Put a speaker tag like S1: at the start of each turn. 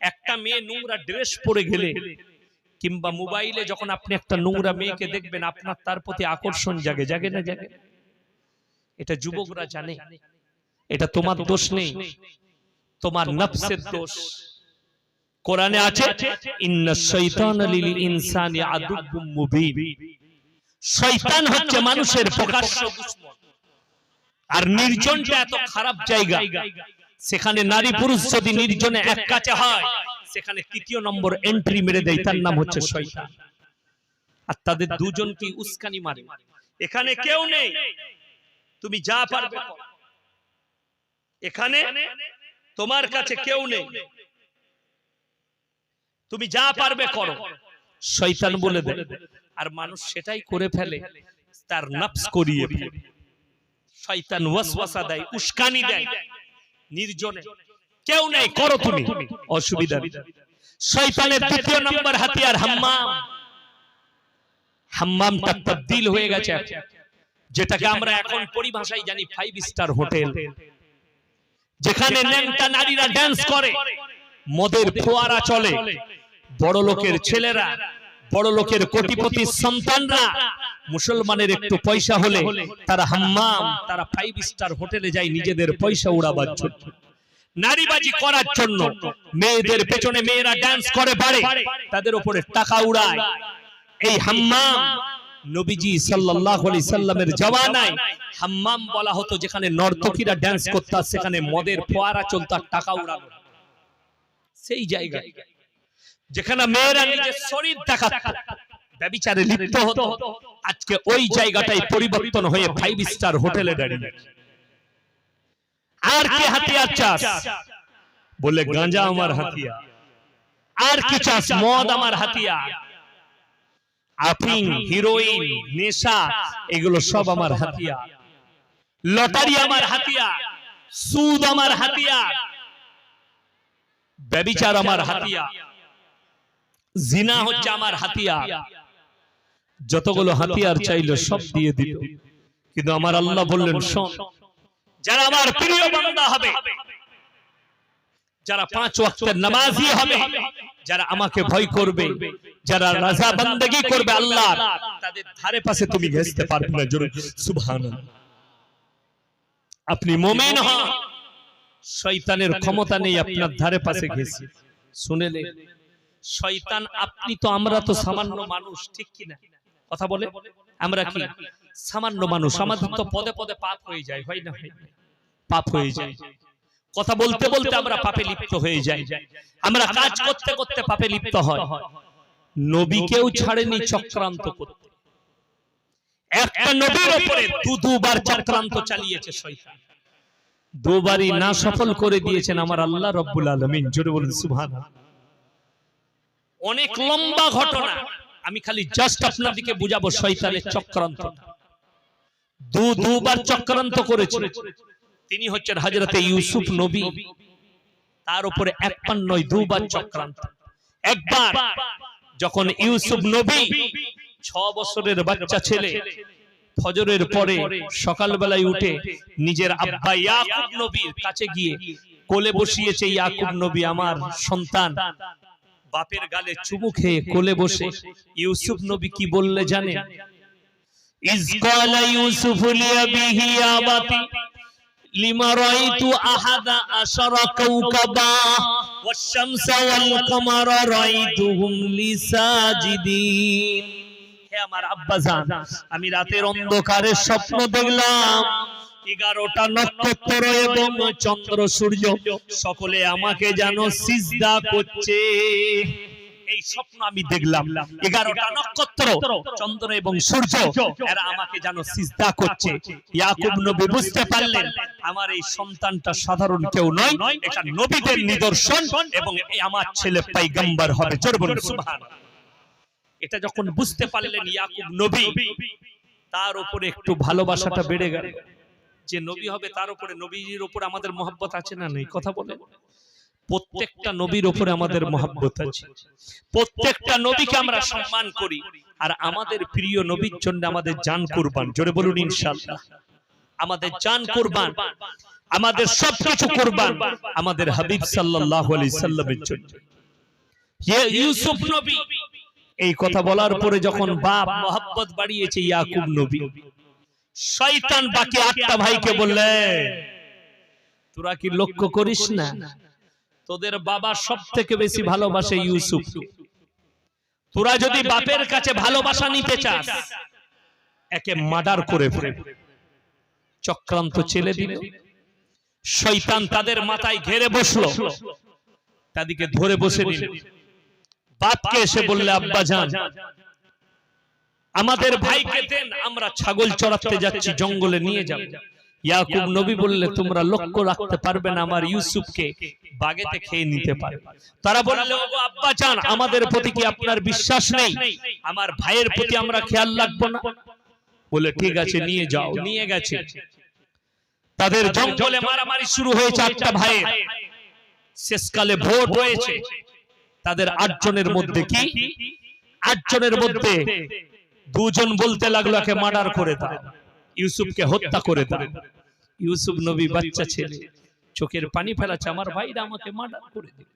S1: একটা মেয়ে নোংরা ড্রেস পরে গেলে কিংবা মোবাইলে যখন আপনি একটা নোংরা মেয়েকে দেখবেন আপনার তার প্রতি আকর্ষণ জাগে জাগে না জাগে? এটা যুবকরা জানে। এটা তোমার দোষ নেই। তোমার নফসের দোষ। কোরআনে আছে শয়তান হচ্ছে মানুষের প্রকাশ্য দুশমন। আর নির্জনটা এত খারাপ জায়গা। সেখানে নারী পুরুষ যদি নির্জনে এক কাছে হয় সেখানে তৃতীয় নম্বর এন্ট্রি মেরে দেয় তার নাম হচ্ছে শয়তান। আর তাদের দুজন কি উস্কানি মারে। এখানে কেউ নেই। তুমি যা পারবে করো। এখানে তোমার কাছে কেউ নেই। তুমি যা পারবে করো। শয়তান বলে দেয়। আর মানুষ সেটাই করে ফেলে তার নফস করিয়ে ফেলে। শয়তান ওয়াসওয়াসা দেয় উস্কানি দেয়। নির্জনে। কেউ নেই করো তুমি। অসুবিধা নেই। শয়তানের দ্বিতীয় নম্বর হাতিয়ার হাম্মাম। হাম্মামটা তবদিল হয়ে গেছে। যেটাকে আমরা এখন পরিভাষায় জানি ফাইভ স্টার হোটেল যেখানে ন্যাংটা নারীরা ড্যান্স করে। মদের ফোয়ারা চলে। বড় লোকের ছেলেরা। বড় লোকের কোটিপতি সন্তানরা মুসলমানের একটু পয়সা হলে তারা হাম্মাম তারা ফাইভ স্টার হোটেলে যায় নিজেদের পয়সা উড়াবার জন্য। নারীবাজি করার জন্য। মেয়েদের পেছনে মেয়েরা ডান্স করে বাড়ে। তাদের উপরে টাকা উড়ায়। এই হাম্মাম নবীজি সাল্লাল্লাহু আলাইহি সাল্লামের জওয়ানায় হাম্মাম বলা হতো যেখানে নর্তকীরা ডান্স করত সেখানে মদের ফোয়ারা চলতো টাকা উড়ানো। সেই জায়গা যেখানে মেয়েরা নিজের শরীর দেখাত ব্যবিচারে লিপ্ত হতো। আজকে ওই জায়গাটাই পরিবর্তন হয়ে ফাইভ স্টার হোটেলে দাঁড়িয়ে আর কি হাতিয়ার চাস? বলে, গাঁজা আমার হাতিয়ার। আর কি চাস? মদ আমার হাতিয়ার। আফিং হিরোইন, নেশা, এগুলো সব আমার হাতিয়ার। লটারি আমার হাতিয়া সুদ আমার হাতিয়া ব্যবিচার আমার হাতিয়ার। জিনা হচ্ছে আমার হাতিয়ার। যতগুলো হাতিয়ার চাইলো সব দিয়ে দিল কিন্তু আমার আল্লাহ বললেন শোন যারা আমার প্রিয় বান্দা হবে যারা পাঁচ ওয়াক্তের নামাজি হবে যারা আমাকে ভয় করবে যারা রাজা বান্দাগি করবে আল্লাহ তাদের ধারে পাশে তুমি ঘেসতে পারবে না জোরে সুবহানাল্লাহ। আপনি মুমিন হন শয়তানের ক্ষমতা নেই আপনার ধারে পাশে ঘেসে শুনেলে শয়তান আপনি তো আমরা তো সামান্য মানুষ ঠিক কি না কথা বলে আমরা কি সামান্য মানুষ? আমাদের তো পদে পদে পাপ হয়ে যায় হয় না? হয় পাপ হয়ে যায়। কথা বলতে বলতে আমরা পাপে লিপ্ত হয়ে যাই। আমরা কাজ করতে করতে পাপে লিপ্ত হয়। নবীকেও ছাড়েনি চক্রান্ত করতে একটা নবীর উপরে দু দুবার চক্রান্ত চালিয়েছে শয়তান। দুবারই না সফল করে দিয়েছেন আমার আল্লাহ রব্বুল আলামিন। জোরে বলুন। সুবহানাল্লাহ। অনেক লম্বা ঘটনা। আমি খালি জাস্ট আপনাদেরকে বুঝাবো শয়তানের চক্রান্ত। দু দুবার চক্রান্ত করেছে তিনি হচ্ছেন হাজরতে ইউসুফ নবী। তার উপরে এক পান নয় দুবার চক্রান্ত। একবার যখন ইউসুফ নবী ছ বছরের বাচ্চা ছেলে ফজরের পরে সকালবেলায় উঠে নিজের আব্বা ইয়াকুব নবীর কাছে গিয়ে কোলে বসিয়েছে ইয়াকুব নবী আমার সন্তান বাপের গালে চুমু খেয়ে কোলে বসে ইউসুফ নবী কি বললে ইউসুফ লিয়াবিহি আবাতি লিমা রাইতু আহাদা আশারা কাওকাবা ওয়াশ-শামস ওয়াল-কামারা রাইতুহুম লিসাজিদিন হে আমার আব্বাজান আমি রাতের অন্ধকারে স্বপ্ন দেখলাম। এগারোটা নক্ষত্র এবং চন্দ্র, সূর্য, সকলে আমাকে যেন সিজদা করছে। এই স্বপ্ন আমি দেখলাম। এগারোটা নক্ষত্র, চন্দ্র এবং সূর্য, এরা আমাকে যেন সিজদা করছে। ইয়াকুব নবী বুঝতে পারলেন, আমার এই সন্তানটা সাধারণ কেউ নয়, এটা নবীদের নিদর্শন এবং আমার ছেলে পাইগাম্বার হবে। জোর বলুন সুবহানাল্লাহ এটা যখন বুঝতে পারলেন ইয়াকুব নবী, তার উপরে একটু ভালোবাসাটা বেড়ে গেল। যে নবী হবে, তার উপরে নবীর উপরে আমাদের মহব্বত আছে না নেই? কথা বলে প্রত্যেকটা নবীর উপরে আমাদের মহব্বত আছে। প্রত্যেকটা নবীকে আমরা সম্মান করি আর আমাদের প্রিয় নবীর জন্য আমাদের জান কুরবান। জোরে বলুন, ইনশাআল্লাহ। আমাদের জান কুরবান, আমাদের সবকিছু কুরবান আমাদের হাবিব সাল্লাল্লাহু আলাইহি সাল্লামের জন্য। ইয়ে ইউসুফ নবী, এই কথা বলার পরে যখন বাপ মোহাব্বত বাড়িয়েছে ইয়াকুব নবী শয়তান বাকি আটটা ভাইকে বললে তোরা কি লক্ষ্য করিস না? তোদের বাবা সব থেকে বেশি ভালোবাসে ইউসুফ। তোরা যদি বাপের কাছে ভালোবাসা নিতে চাস একে মার্ডার করে ফেলে। চক্রান্ত ছেলে দিল। শয়তান তাদের মাথায় ঘেরে বসল। তাদেরকে ধরে বসে দিল বাপকে এসে বললে আব্বা যান আমাদের ভাইকে দেন আমরা ছাগল চড়াতে যাচ্ছি জঙ্গলে নিয়ে যাব। ইয়াকুব নবী বললে তোমরা লক্ষ্য রাখতে পারবে না আমার ইউসুফকে বাগেতে খেয়ে নিতে পারে। তারা বললে ওগো আব্বা চান আমাদের প্রতি কি আপনার বিশ্বাস নেই? আমার ভাইয়ের প্রতি আমরা খেয়াল রাখব না। বলে ঠিক আছে নিয়ে যাও নিয়ে গেছে। তাদের জঙ্গলে মারামারি শুরু হয়েছে আটটা ভাইয়ের। শেষকালে ভোট হয়েছে। তাদের আটজনের মধ্যে কি? আটজনের মধ্যে দুজন বলতে লাগল একে মার্ডার করে দাও। ইউসুফকে হত্যা করে দাও। ইউসুফ নবী বাচ্চা ছেলে, চোখের পানি ফেলাচ্ছে আমার ভাইরা আমাকে মার্ডার করে দিল।